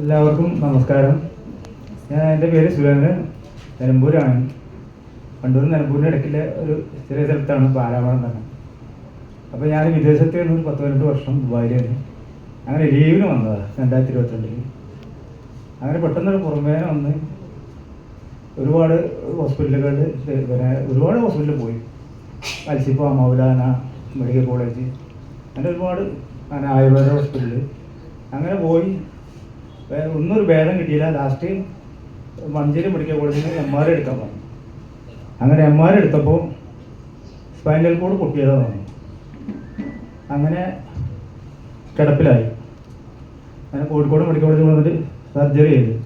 എല്ലാവർക്കും നമസ്കാരം. ഞാൻ എന്റെ പേര് സുരേന്ദ്രൻ. നിലമ്പൂരാണ്. കണ്ണൂർ നിലമ്പൂരിന്റെ ഇടയ്ക്കിലെ ഒരു ചെറിയ സ്ഥലത്താണ് പാലാമണം തന്നെ. അപ്പോൾ ഞാൻ വിദേശത്ത് നിന്ന് ഒരു പത്ത് പതിനെട്ട് വർഷം ദുബായിലായിരുന്നു. അങ്ങനെ ലീവിന് വന്നതാണ് രണ്ടായിരത്തി ഇരുപത്തിരണ്ടിൽ അങ്ങനെ പെട്ടെന്നൊരു പുറമേനെ വന്ന് ഒരുപാട് ഹോസ്പിറ്റലുകളിൽ പിന്നെ ഒരുപാട് ഹോസ്പിറ്റലിൽ പോയി. അൽസിപ്പ മൗലാന മെഡിക്കൽ കോളേജ്. അങ്ങനെ ഒരുപാട് അങ്ങനെ ആയുർവേദ ഹോസ്പിറ്റലിൽ അങ്ങനെ പോയി വേ- ഒന്നും ഒരു ഭേദം കിട്ടിയില്ല. ലാസ്റ്റ് മഞ്ചേരി മെഡിക്കൽ കോളേജിൽ നിന്ന് എം ആർ എടുക്കാൻ പറഞ്ഞു. അങ്ങനെ എം ആർ എടുത്തപ്പോൾ സ്പൈനൽ കോഡ് പൊട്ടിയതാണ് പറഞ്ഞു അങ്ങനെ കിടപ്പിലായി. അങ്ങനെ കോഴിക്കോട് മെഡിക്കൽ കോളേജിൽ വന്നിട്ട് സർജറി ചെയ്തു.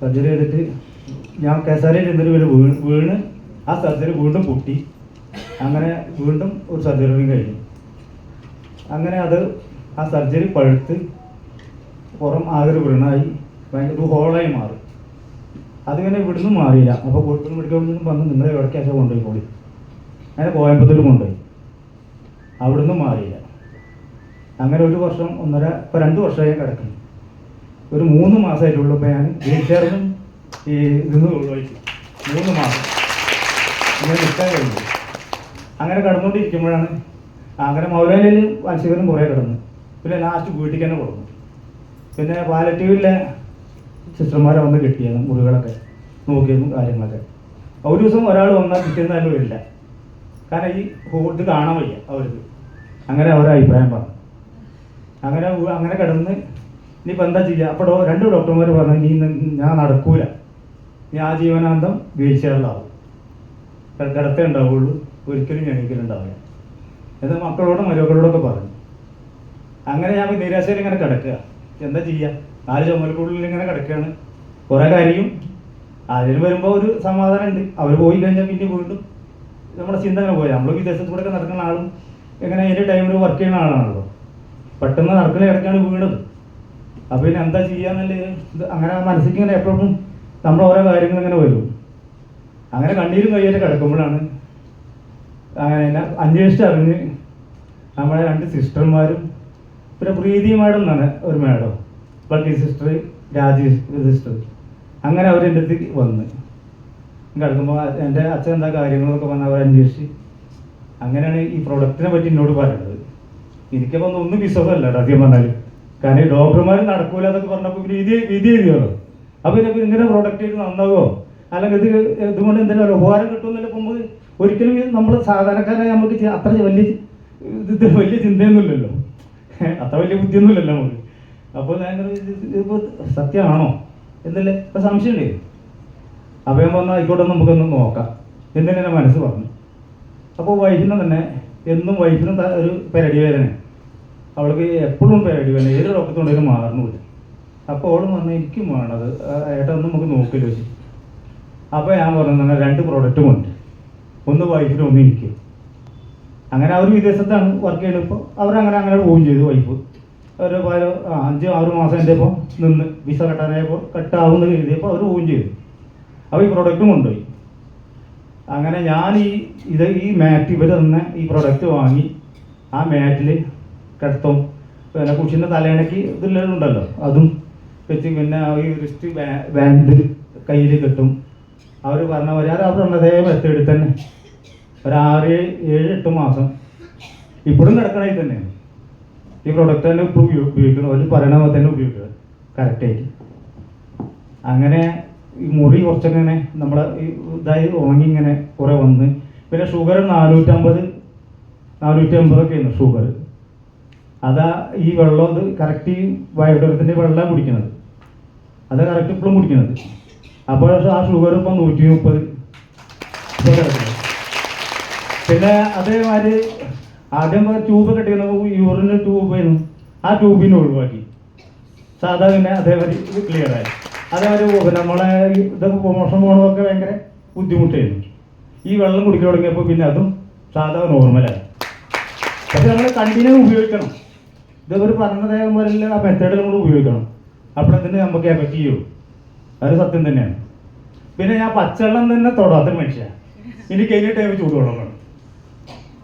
സർജറി ചെയ്തിട്ട് ഞാൻ കസാരയിൽ ഇരുന്നിട്ട് ഇവർ വീണ് വീണ് ആ സർജറി വീണ്ടും പൊട്ടി. അങ്ങനെ വീണ്ടും ഒരു സർജറി കഴിഞ്ഞു. അങ്ങനെ അത് ആ സർജറി പഴുത്ത് പുറം ആകെ ഒരു വ്രണായി ഭയങ്കര ഒരു ഹോളായി മാറി. അതിങ്ങനെ ഇവിടുന്ന് മാറിയില്ല. അപ്പോൾ കോഴിക്കോട് മെഡിക്കൽ കോളേജിൽ നിന്ന് വന്ന് നിങ്ങളെ കൊണ്ടുപോയി കൂടി അങ്ങനെ കോയമ്പത്തൂർ കൊണ്ടുപോയി. അവിടുന്ന് മാറിയില്ല. അങ്ങനെ ഒരു വർഷം ഒന്നര ഇപ്പോൾ രണ്ട് വർഷമായി കിടക്കുന്നു. ഒരു മൂന്ന് മാസമായിട്ടുള്ളൂ ഇപ്പോൾ ഞാൻ വീട്ടുകാരനും ഈ ഇതിന്ന് ഒഴിവാക്കി മൂന്ന് മാസം. അങ്ങനെ നിൽക്കാൻ കഴിഞ്ഞു. അങ്ങനെ കടന്നുകൊണ്ടിരിക്കുമ്പോഴാണ് അങ്ങനെ മൗലാനയിൽ മത്സ്യകരും കുറേ കിടന്നു. പിന്നെ ലാസ്റ്റ് വീട്ടിൽ തന്നെ കൊടുന്നു. പിന്നെ പാലറ്റീവിലെ സിസ്റ്റർമാരെ വന്ന് കിട്ടിയത് മുറികളൊക്കെ നോക്കിയതും കാര്യങ്ങളൊക്കെ. ഒരു ദിവസം ഒരാൾ വന്നാൽ കിട്ടിയെന്ന് തന്നെ വരില്ല. കാരണം ഈ ഇത് കാണാൻ വയ്യ അവർക്ക്. അങ്ങനെ അവരെ അഭിപ്രായം പറഞ്ഞു. അങ്ങനെ അങ്ങനെ കിടന്ന് ഇനിയിപ്പോൾ എന്താ ചെയ്യുക അപ്പോൾ രണ്ട് ഡോക്ടർമാർ പറഞ്ഞു നീ ഞാൻ നടക്കൂല. നീ ആ ജീവനാന്തം വീഴ്ചകളിലാവും കിടത്തേ ഉണ്ടാവുള്ളൂ. ഒരിക്കലും എണീക്കലുണ്ടാവില്ല എന്ന് മക്കളോടും മരുമക്കളോടൊക്കെ പറഞ്ഞു. അങ്ങനെ ഞാൻ നിരാശയിൽ ഇങ്ങനെ കിടക്കുക. എന്താ ചെയ്യുക നാല് ചുമലക്കുള്ളിൽ ഇങ്ങനെ കിടക്കുകയാണ് കുറേ കാര്യം. അതിൽ വരുമ്പോൾ ഒരു സമാധാനം ഉണ്ട് അവർ പോയി കഴിഞ്ഞാൽ പിന്നെ വീണ്ടും നമ്മുടെ ചിന്ത അങ്ങനെ പോയി. നമ്മൾ വിദേശത്തൂടെ ഒക്കെ നടക്കുന്ന ആളും എങ്ങനെ അതിന്റെ ടൈമിൽ വർക്ക് ചെയ്യുന്ന ആളാണല്ലോ. പെട്ടെന്ന് നടക്കുന്ന ഇടയ്ക്കാണ് വീണത്. അപ്പോൾ പിന്നെ എന്താ ചെയ്യാന്നുള്ള അങ്ങനെ മനസ്സിലേക്ക് ഇങ്ങനെ എപ്പോഴും നമ്മൾ ഓരോ കാര്യങ്ങൾ ഇങ്ങനെ വരും. അങ്ങനെ കണ്ണീരും കയ്യേറ്റ് കിടക്കുമ്പോഴാണ് അങ്ങനെ അന്വേഷിച്ചറിഞ്ഞ് നമ്മളെ രണ്ട് സിസ്റ്റർമാരും പിന്നെ പ്രീതി മാഡം എന്നാണ് ഒരു madam bulky sister Rajesh sister അങ്ങനെ അവർ എന്റെ അടുത്ത് വന്ന്. കിടക്കുമ്പോൾ എന്റെ അച്ഛൻ എന്താ കാര്യങ്ങളൊക്കെ വന്ന് അവർ അന്വേഷിച്ച്. അങ്ങനെയാണ് ഈ പ്രൊഡക്റ്റിനെ പറ്റി എന്നോട് പറയുന്നത് എനിക്കപ്പോൾ ഒന്നും ഒന്നും വിശ്വാസമല്ല സത്യം പറഞ്ഞാൽ കാരണം ഈ ഡോക്ടർമാർ നടക്കൂല എന്നൊക്കെ പറഞ്ഞപ്പോൾ വിധി വിധി എഴുതിയല്ലോ അപ്പോൾ ഇതിപ്പോൾ ഇങ്ങനെ പ്രൊഡക്റ്റ് നന്നാകുമോ അല്ലെങ്കിൽ ഇത് ഇതുകൊണ്ട് എന്തെങ്കിലും ഉപകാരം കിട്ടുമെന്നല്ല പോകുമ്പോൾ ഒരിക്കലും നമ്മൾ സാധാരണക്കാരായ നമുക്ക് അത്ര വലിയ ഇത് വലിയ ചിന്തയൊന്നുമില്ലല്ലോ. അത്ര വലിയ ബുദ്ധിയൊന്നുമില്ലല്ലോ നമുക്ക്. അപ്പോൾ ഞാൻ ഇതിപ്പോൾ സത്യമാണോ? എന്നല്ലേ ഇപ്പം സംശയമുണ്ടേ അപ്പോൾ ഞാൻ പറഞ്ഞാൽ ആയിക്കോട്ടെ നമുക്കൊന്ന് നോക്കാം. എന്തിനെ മനസ്സ് പറഞ്ഞു. അപ്പോൾ വൈഫിനെ തന്നെ എന്നും വൈഫിനും ഒരു പെരടി വേദന അവൾക്ക് എപ്പോഴും പെരടി വേദന ഏത് ഡോക്ടർ കൊണ്ടെങ്കിലും മാറുന്നില്ല അപ്പോൾ അവൾ പറഞ്ഞു എനിക്കും വേണത്. ഏട്ടാ ഒന്നും നമുക്ക് നോക്കില്ല വെച്ച് അപ്പോൾ ഞാൻ പറഞ്ഞു തന്നെ രണ്ട് പ്രോഡക്റ്റും ഉണ്ട്. ഒന്ന് വൈഫിനും ഒന്ന് എനിക്ക്. അങ്ങനെ അവർ വിദേശത്താണ് വർക്ക് ചെയ്യുന്നത് ഇപ്പോൾ അവരങ്ങനെ അങ്ങനെ പോവുകയും ചെയ്തു വൈഫ് ഒരു പല അഞ്ച് ആറ് മാസം എന്റെ ഇപ്പോൾ നിന്ന് വിസ കെട്ടാനായപ്പോൾ കെട്ടാവുന്ന എഴുതിയപ്പോൾ അവർ പോവുകയും ചെയ്തു. അപ്പോൾ ഈ പ്രൊഡക്റ്റും കൊണ്ടുപോയി. അങ്ങനെ ഞാൻ ഈ ഇത് ഈ മാറ്റ് ഇവർ തന്നെ ഈ പ്രൊഡക്റ്റ് വാങ്ങി. ആ മാറ്റിൽ കിടത്തും. പിന്നെ കുഷിന്റെ തലയിണയ്ക്ക് ഇതെല്ലാം ഉണ്ടല്ലോ അതും വെച്ച് പിന്നെ ഈ റിസ്റ്റ് ബാൻഡ് കയ്യിൽ കിട്ടും. അവർ പറഞ്ഞ പോലെ അവർ അവർ അതേ മെത്തേഡിൽ തന്നെ. ഒരു ആറ് ഏഴ് എട്ട് മാസം. ഇപ്പോഴും കിടക്കണേ തന്നെയാണ്. ഈ പ്രൊഡക്റ്റ് തന്നെ ഇപ്പോൾ ഉപയോഗിക്കണം. അവർ പറയണ പോലെ തന്നെ ഉപയോഗിക്കുക. കറക്റ്റായിട്ട് അങ്ങനെ ഈ മുറി കുറച്ചങ്ങനെ നമ്മളെ ഈ ഇതായി ഉണങ്ങി ഇങ്ങനെ കുറേ വന്ന്. പിന്നെ ഷുഗർ നാനൂറ്റമ്പത് നാനൂറ്റി അമ്പതൊക്കെയാണ് ഷുഗർ അതാ ഈ വെള്ളം അത് കറക്റ്റ് ഈ വയോഡരത്തിന്റെ വെള്ളം കുടിക്കുന്നത് അത് കറക്റ്റ് ഇപ്പോഴും കുടിക്കുന്നത് അപ്പോൾ ആ ഷുഗർ ഇപ്പം നൂറ്റി മുപ്പത്. പിന്നെ അതേമാതിരി ആദ്യം ട്യൂബ് കെട്ടിയിരുന്ന യൂറിന് ട്യൂബ് ആ ട്യൂബിനെ ഒഴിവാക്കി. സാധാ പിന്നെ അതേമാതിരി ക്ലിയറായി അതേമാതിരി നമ്മളെ ഇതൊക്കെ പ്രൊമോഷൻ പോകണമൊക്കെ ഭയങ്കര ബുദ്ധിമുട്ടായിരുന്നു. ഈ വെള്ളം കുടിക്കാൻ തുടങ്ങിയപ്പോൾ പിന്നെ അതും സാധാ നോർമലായി പക്ഷെ നമ്മൾ കണ്ടിന്യൂ ഉപയോഗിക്കണം. ഇതൊരു പറഞ്ഞതേ പോലെ ആ മെത്തേഡ് നമ്മൾ ഉപയോഗിക്കണം. അപ്പോഴത്തിന് നമുക്ക് എഫക്റ്റ് ചെയ്യുള്ളൂ. അത് സത്യം തന്നെയാണ്. പിന്നെ ഞാൻ പച്ചവെള്ളം തന്നെ തൊടാത്ത മനുഷ്യ. ഇനി കഴിഞ്ഞിട്ട് ചൂടുവെള്ളം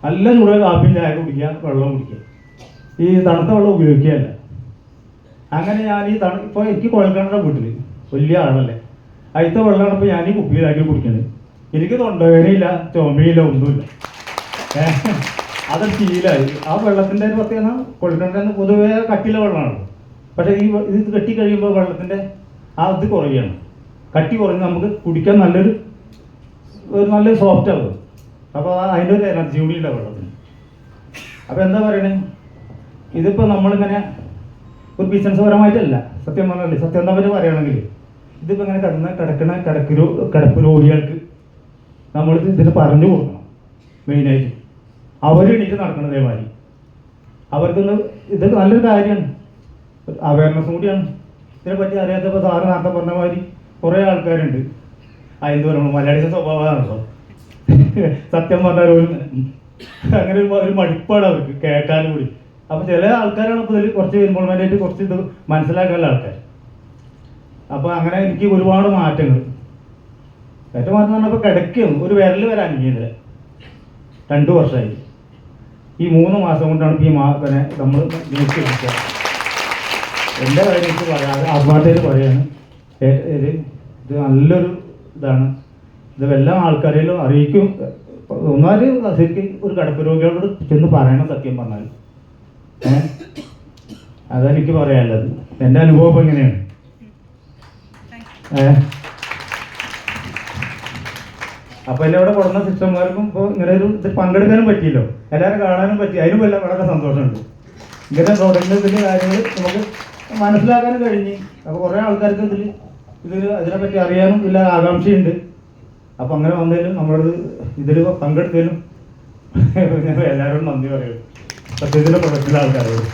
നല്ല ചൂട് കാപ്പിയും ചായ കുടിക്കുക വെള്ളം കുടിക്കുക. ഈ തണുത്ത വെള്ളം ഉപയോഗിക്കുകയല്ല. അങ്ങനെ ഞാൻ ഈ തണു ഇപ്പോൾ എനിക്ക് കുഴൽക്കിണറ വീട്ടിൽ വലിയ ആളല്ലേ. അതിലത്തെ വെള്ളമാണ് ഇപ്പോൾ ഞാൻ ഈ കുപ്പിയിലാക്കി കുടിക്കുന്നത് എനിക്ക് തൊണ്ടവേനയില്ല ചുമയില്ല ഒന്നുമില്ല. അത് ശീലമായി ആ വെള്ളത്തിന്റെ ഒരു പ്രത്യേകത കുഴൽക്കിണറിന് പൊതുവേ കട്ടില വെള്ളമാണ്. പക്ഷേ ഈ ഇത് കെട്ടി കഴിയുമ്പോൾ വെള്ളത്തിന്റെ ആ ഇത് കുറയുകയാണ്. കട്ടി കുറഞ്ഞ് നമുക്ക് കുടിക്കാൻ നല്ലൊരു ഒരു നല്ലൊരു സോഫ്റ്റ് ആവും അപ്പോൾ അതിന്റെ ഒരു എനർജി കൂടി ഉണ്ടാവും വെള്ളത്തിന്? അപ്പോൾ എന്താ പറയണേ? ഇതിപ്പോൾ നമ്മളിങ്ങനെ ഒരു ബിസിനസ് പരമായിട്ടല്ല. സത്യം പറഞ്ഞാൽ സത്യം എന്താ പറ്റി പറയുകയാണെങ്കിൽ ഇതിപ്പോൾ ഇങ്ങനെ കിടന്ന കിടക്കണ കിടക്ക് രോ കിടപ്പ് രോഗികൾക്ക് നമ്മൾ ഇതിന് പറഞ്ഞു കൊടുക്കണം മെയിനായിട്ട് അവർ എണീറ്റ് നടക്കണം ഇതേമാതിരി. അവർക്കൊന്ന് ഇത് നല്ലൊരു കാര്യമാണ്. അവയർനെസ് കൂടിയാണ്. ഇതിനെപ്പറ്റി അറിയാത്തപ്പോൾ സാറ് നേരത്തെ പറഞ്ഞ മാതിരി കുറേ ആൾക്കാരുണ്ട്. അതിന് പറയുമ്പോൾ മലയാളിയുടെ സ്വഭാവമാണല്ലോ. സത്യം പറഞ്ഞാൽ ഒരു അങ്ങനെ ഒരു മടിപ്പാണ് അവർക്ക് കേൾക്കാനും കൂടി. അപ്പോൾ ചില ആൾക്കാരാണ് ഇപ്പോൾ ഇതിൽ കുറച്ച് ഇൻവോൾവ്മെന്റ് ആയിട്ട് കുറച്ച് ഇത് മനസ്സിലാക്കാനുള്ള ആൾക്കാർ അപ്പോൾ അങ്ങനെ എനിക്ക് ഒരുപാട് മാറ്റങ്ങൾ. ഏറ്റവും മാറ്റം പറഞ്ഞപ്പോൾ കിടക്കും ഒരു വിരൽ വരാൻ ഇങ്ങനെ രണ്ടു വർഷമായി. ഈ മൂന്ന് മാസം കൊണ്ടാണ് ഈ മാ നമ്മൾ എന്റെ കാര്യം എനിക്ക് പറയാം ആത്മാർത്ഥയിൽ പറയാണ്. ഇത് നല്ലൊരു ഇതാണ്. ഇത് എല്ലാ ആൾക്കാരെയും അറിയിക്കും. ഒന്നാൽ ശരിക്കും ഒരു കിടപ്പ് രോഗികളോട് ചെന്ന് പറയണം സത്യം പറഞ്ഞാൽ. ഏഹ് അതാണ് എനിക്ക് പറയാനുള്ളത്. എന്റെ അനുഭവം ഇപ്പം എങ്ങനെയാണ്? ഏ? അപ്പൊ എന്നെ ഇവിടെ കൊടുന്ന സിസ്റ്റർമാർക്കും ഇപ്പോൾ ഇങ്ങനെ ഒരു ഇത് പങ്കെടുക്കാനും പറ്റിയല്ലോ. എല്ലാവരും കാണാനും പറ്റി. അതിനും എല്ലാം വളരെ സന്തോഷമുണ്ട്. ഇങ്ങനെ പ്രോഡക്റ്റിന്റെ കാര്യങ്ങൾ നമുക്ക് മനസ്സിലാക്കാനും കഴിഞ്ഞ്. അപ്പോൾ കുറേ ആൾക്കാർക്ക് ഇതിൽ ഇതിൽ അതിനെപ്പറ്റി അറിയാനും ഇല്ല ആകാംക്ഷയുണ്ട്. അപ്പോൾ അങ്ങനെ വന്നതിലും നമ്മളത് ഇതിൽ പങ്കെടുത്തതിലും എല്ലാവരോടും നന്ദി പറയുന്നു. സത്യത്തിന്റെ പ്രൊഡക്റ്റിലെ ആൾക്കാരോട്